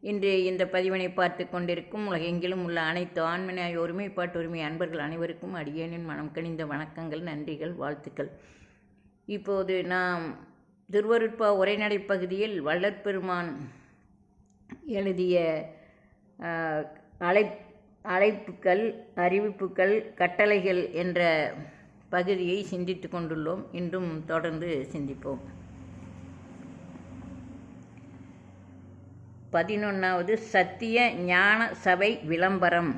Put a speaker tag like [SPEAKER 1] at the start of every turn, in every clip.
[SPEAKER 1] இன்று இந்த பதிவினை பார்த்து கொண்டிருக்கும் உலகெங்கிலும் உள்ள அனைத்து ஆண்மனாய் ஒருமைப்பாட்டு உரிமை அன்பர்கள் அனைவருக்கும் அடியேனின் மனம் கனிந்த வணக்கங்கள் நன்றிகள் வாழ்த்துக்கள். இப்போது நாம் திருவருட்பா உரைநடை பகுதியில் வள்ளற்பெருமான் எழுதிய அழை அழைப்புக்கள் அறிவிப்புகள் கட்டளைகள் என்ற பகுதியை சிந்தித்து கொண்டுள்ளோம். இன்றும் தொடர்ந்து சிந்திப்போம். பதினொன்றாவது சத்திய ஞான சபை விளம்பரம்.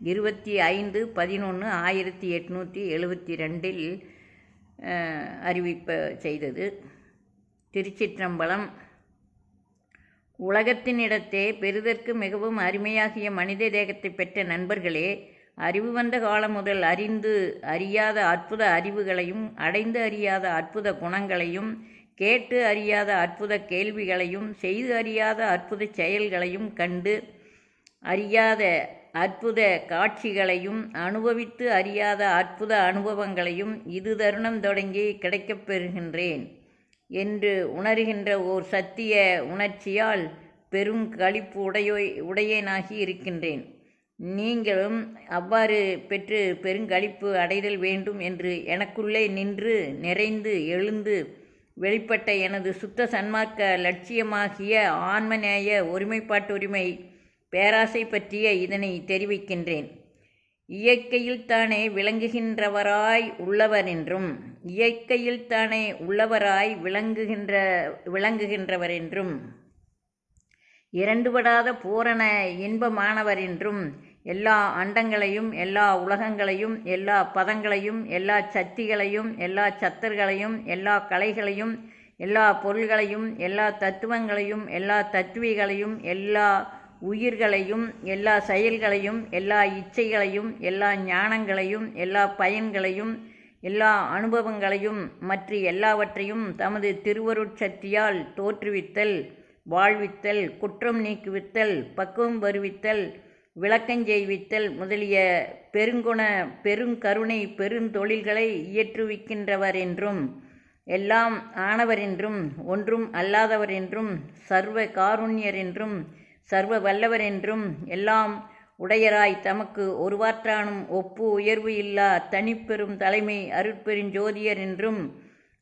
[SPEAKER 1] இருபத்தி ஐந்து பதினொன்று ஆயிரத்தி எட்நூற்றி எழுபத்தி ரெண்டில் அறிவிப்ப செய்தது. திருச்சிற்றம்பலம் உலகத்தினிடத்தே பெறுதற்கு மிகவும் அருமையாகிய மனித தேகத்தை பெற்ற நண்பர்களே அறிவு வந்த காலம் முதல் அறிந்து அறியாத அற்புத அறிவுகளையும் அடைந்து அறியாத அற்புத குணங்களையும் கேட்டு அறியாத அற்புத கேள்விகளையும் செய்து அறியாத அற்புத செயல்களையும் கண்டு அறியாத அற்புத காட்சிகளையும் அனுபவித்து அறியாத அற்புத அனுபவங்களையும் இது தருணம் தொடங்கி கிடைக்கப் பெறுகின்றேன் என்று உணர்கின்ற ஓர் சத்திய உணர்ச்சியால் பெரும் களிப்பு உடையோ உடையேனாகி இருக்கின்றேன். நீங்களும் அவ்வாறு பெற்று பெருங்களிப்பு அடைதல் வேண்டும் என்று எனக்குள்ளே நின்று நிறைந்து எழுந்து வெளிப்பட்ட எனது சுத்த சன்மார்க்க லட்சியமாகிய ஆன்மநேய ஒருமைப்பாட்டுரிமை பேராசை பற்றிய இதனை தெரிவிக்கின்றேன். இயற்கையில் தானே விளங்குகின்றவராய் உள்ளவர் என்றும் இயற்கையில் தானே உள்ளவராய் விளங்குகின்ற விளங்குகின்றவர் என்றும் இரண்டுபடாத பூரண இன்பமானவர் என்றும் எல்லா அண்டங்களையும் எல்லா உலகங்களையும் எல்லா பதங்களையும் எல்லா சக்திகளையும் எல்லா சத்தர்களையும் எல்லா கலைகளையும் எல்லா பொருள்களையும் எல்லா தத்துவங்களையும் எல்லா தத்துவிகளையும் எல்லா உயிர்களையும் எல்லா செயல்களையும் எல்லா இச்சைகளையும் எல்லா ஞானங்களையும் எல்லா பயன்களையும் எல்லா அனுபவங்களையும் மற்ற எல்லாவற்றையும் தமது திருவருட்சக்தியால் தோற்றுவித்தல் வாழ்வித்தல் குற்றம் நீக்குவித்தல் பக்குவம் வருவித்தல் விளக்கஞ்செய்வித்தல் முதலிய பெருங்குண பெருங்கருணை பெருந்தொழில்களை இயற்றுவிக்கின்றவர் என்றும் எல்லாம் ஆனவரென்றும் ஒன்றும் அல்லாதவர் என்றும் சர்வ காருண்யர் என்றும் சர்வ வல்லவர் என்றும் எல்லாம் உடையராய் தமக்கு ஒருவாற்றானும் ஒப்பு உயர்வு இல்லா தனிப்பெரும் தலைமை அருட்பெருஞ்சோதியர் என்றும்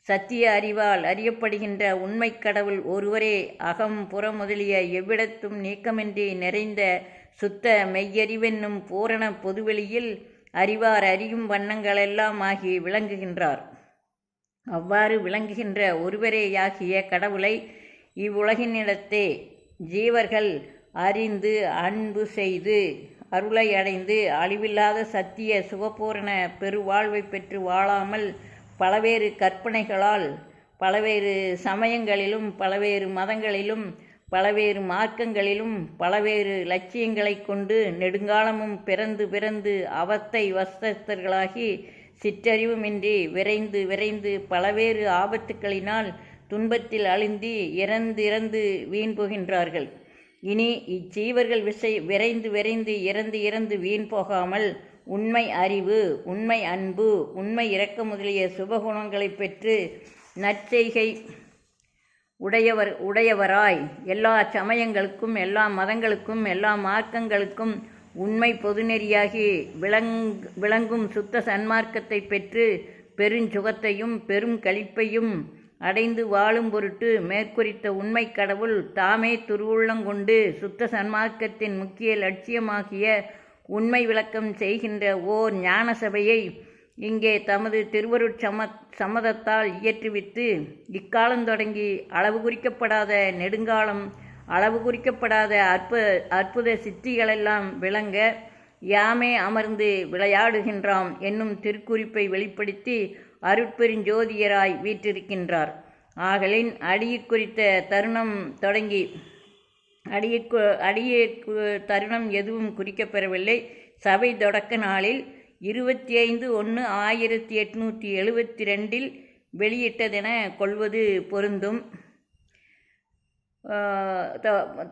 [SPEAKER 1] சத்திய அறிவால் அறியப்படுகின்ற உண்மைக் கடவுள் ஒருவரே அகம் புறம் முதலிய எவ்விடத்தும் நீக்கமின்றி நிறைந்த சுத்த மெய்யறிவென்னும் பூரண பொதுவெளியில் அறிவார் அறியும் வண்ணங்களெல்லாம் ஆகி விளங்குகின்றார். அவ்வாறு விளங்குகின்ற ஒருவரேயாகிய கடவுளை இவ்வுலகினிடத்தே ஜீவர்கள் அறிந்து அன்பு செய்து அருளை அடைந்து அழிவில்லாத சத்திய சுகபூரண பெருவாழ்வை பெற்று வாழாமல் பலவேறு கற்பனைகளால் பலவேறு சமயங்களிலும் பலவேறு மதங்களிலும் பலவேறு மார்க்கங்களிலும் பலவேறு லட்சியங்களைக் கொண்டு நெடுங்காலமும் பிறந்து பிறந்து அவத்தை வஸ்தர்களாகி சிற்றறிவுமின்றி விரைந்து விரைந்து பலவேறு ஆபத்துக்களினால் துன்பத்தில் அழுந்தி இறந்து இறந்து வீண் போகின்றார்கள். இனி இச்சீவர்கள் விசை விரைந்து விரைந்து இறந்து இறந்து வீண் போகாமல் உண்மை அறிவு உண்மை அன்பு உண்மை இரக்க முதலிய சுபகுணங்களை பெற்று நற்செய்கை உடையவர் உடையவராய். எல்லா சமயங்களுக்கும் எல்லா மதங்களுக்கும் எல்லா மார்க்கங்களுக்கும் உண்மை பொதுநெறியாகி விளங் விளங்கும் சுத்த சன்மார்க்கத்தை பெற்று பெருஞ்சுகத்தையும் பெரும் கழிப்பையும் அடைந்து வாழும் பொருட்டு மேற்குறித்த உண்மை கடவுள் தாமே துருவுள்ளங்கொண்டு சுத்த சன்மார்க்கத்தின் முக்கிய லட்சியமாகிய உண்மை விளக்கம் செய்கின்ற ஓர் ஞான சபையை இங்கே தமது திருவருட் சம சம்மதத்தால் இயற்றுவித்து இக்காலம் தொடங்கி அளவு குறிக்கப்படாத நெடுங்காலம் அளவு குறிக்கப்படாத அற்பு அற்புத சித்திகளெல்லாம் விளங்க யாமே அமர்ந்து விளையாடுகின்றாம் என்னும் திருக்குறிப்பை வெளிப்படுத்தி அருட்பெருஞ்சோதியராய் வீற்றிருக்கின்றார். ஆகலின் அடியை குறித்த தருணம் தொடங்கி அடியை அடியே தருணம் எதுவும் குறிக்கப்பெறவில்லை. சபை தொடக்க நாளில் இருபத்தி ஐந்து ஒன்று ஆயிரத்தி எட்நூற்றி எழுபத்தி ரெண்டில் வெளியிட்டதென கொள்வது பொருந்தும்.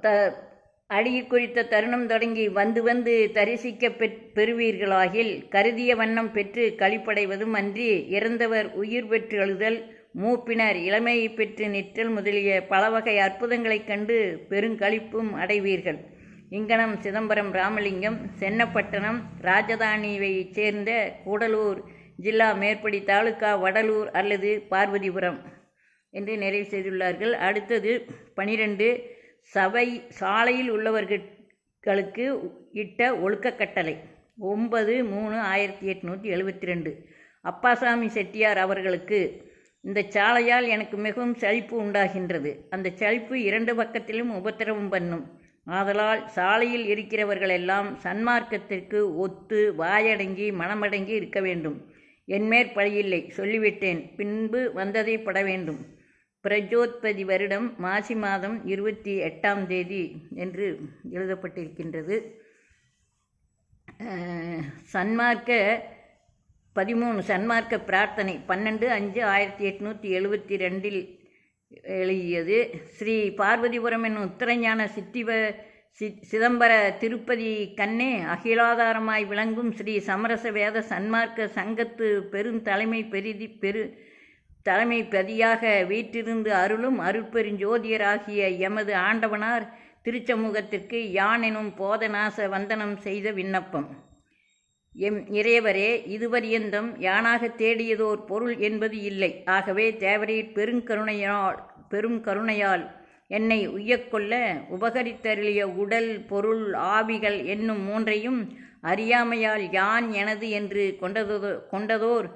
[SPEAKER 1] த- அடியில் குறித்த தருணம் தொடங்கி வந்து வந்து தரிசிக்க பெற் பெறுவீர்களாகில் கருதிய வண்ணம் பெற்று களிப்படைவதும் அன்றி இறந்தவர் உயிர் பெற்று எழுதல் மூப்பினர் இளமையை பெற்று நிற்றல் முதலிய பலவகை அற்புதங்களைக் கண்டு பெருங்களிப்பும் அடைவீர்கள். இங்கனம் சிதம்பரம் ராமலிங்கம் சென்னப்பட்டணம் ராஜதானியைச் சேர்ந்த கூடலூர் ஜில்லா மேற்படி தாலுகா வடலூர் அல்லது பார்வதிபுரம் என்று நிறைவு செய்துள்ளார்கள். அடுத்தது பனிரெண்டு சபை சாலையில் உள்ளவர்களுக்கு இட்ட ஒழுக்க கட்டளை ஒன்பது மூணு ஆயிரத்தி எட்நூற்றி எழுபத்தி ரெண்டு அப்பாசாமி செட்டியார் அவர்களுக்கு இந்த சாலையால் எனக்கு மிகவும் சலிப்பு உண்டாகின்றது. அந்த சலிப்பு இரண்டு பக்கத்திலும் உபத்திரவம் பண்ணும். ஆதலால் சாலையில் இருக்கிறவர்களெல்லாம் சன்மார்க்கத்திற்கு ஒத்து வாயடங்கி மனமடங்கி இருக்க வேண்டும். என்மேற் பழியில்லை சொல்லிவிட்டேன். பின்பு வந்ததை பட வேண்டும். பிரஜோத்பதி வருடம் மாசி மாதம் இருபத்தி எட்டாம் தேதி என்று எழுதப்பட்டிருக்கின்றது. சன்மார்க்க பதிமூணு சன்மார்க்க பிரார்த்தனை பன்னெண்டு அஞ்சு ஆயிரத்தி எட்நூற்றி எழுபத்தி ரெண்டில் எழுதியது. ஸ்ரீ பார்வதிபுரம் என்னும் உத்தரஞான சித்திவ சி சிதம்பர திருப்பதி கண்ணே அகிலாதாரமாய் விளங்கும் ஸ்ரீ சமரச வேத சன்மார்க்க சங்கத்து பெருந்தலைமை பெரிதி பெரு தலைமை பதியாக வீற்றிருந்து அருளும் அருட்பெருஞ்சோதியராகிய எமது ஆண்டவனார் திருச்சமூகத்திற்கு யான் எனும் போதநாச வந்தனம் செய்த விண்ணப்பம். எம் இறைவரே இதுவரியந்தம் யானாக தேடியதோர் பொருள் என்பது இல்லை. ஆகவே தேவரீர் பெருங்கருணையால் பெரும் கருணையால் என்னை உய்யக்கொள்ள உபகரித்தருளிய உடல் பொருள் ஆவிகள் என்னும் மூன்றையும் அறியாமையால் யான் எனது என்று கொண்டதோ கொண்டதோர்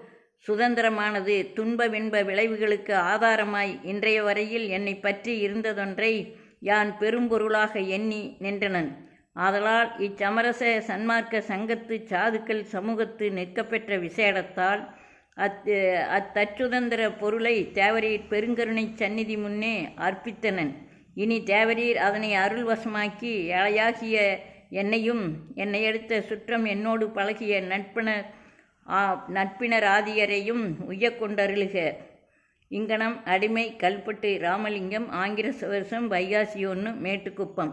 [SPEAKER 1] சுதந்திரமானது. துன்பவின்ப விளைவுகளுக்கு ஆதாரமாய் இன்றைய வரையில் என்னை பற்றி இருந்ததொன்றை யான் பெரும்பொருளாக எண்ணி நின்றனன். ஆதலால் இச்சமரச சன்மார்க்க சங்கத்து சாதுக்கள் சமூகத்து நிற்கப்பெற்ற விசேடத்தால் அத் அத்தச்சுதந்திர பொருளை தேவரீர் பெருங்கருணை சந்நிதி முன்னே அர்ப்பித்தனன். இனி தேவரீர் அதனை அருள்வசமாக்கி ஏழையாகிய என்னையும் என்னை எடுத்த சுற்றம் என்னோடு பழகிய நட்பினர் ஆ நட்பினர் ஆதியரையும் உய்யக் கொண்டருளுக இங்கனம் அடிமை கல்பட்டு ராமலிங்கம் ஆங்கில வருஷம் வைகாசி ஒன்று மேட்டுக்குப்பம்.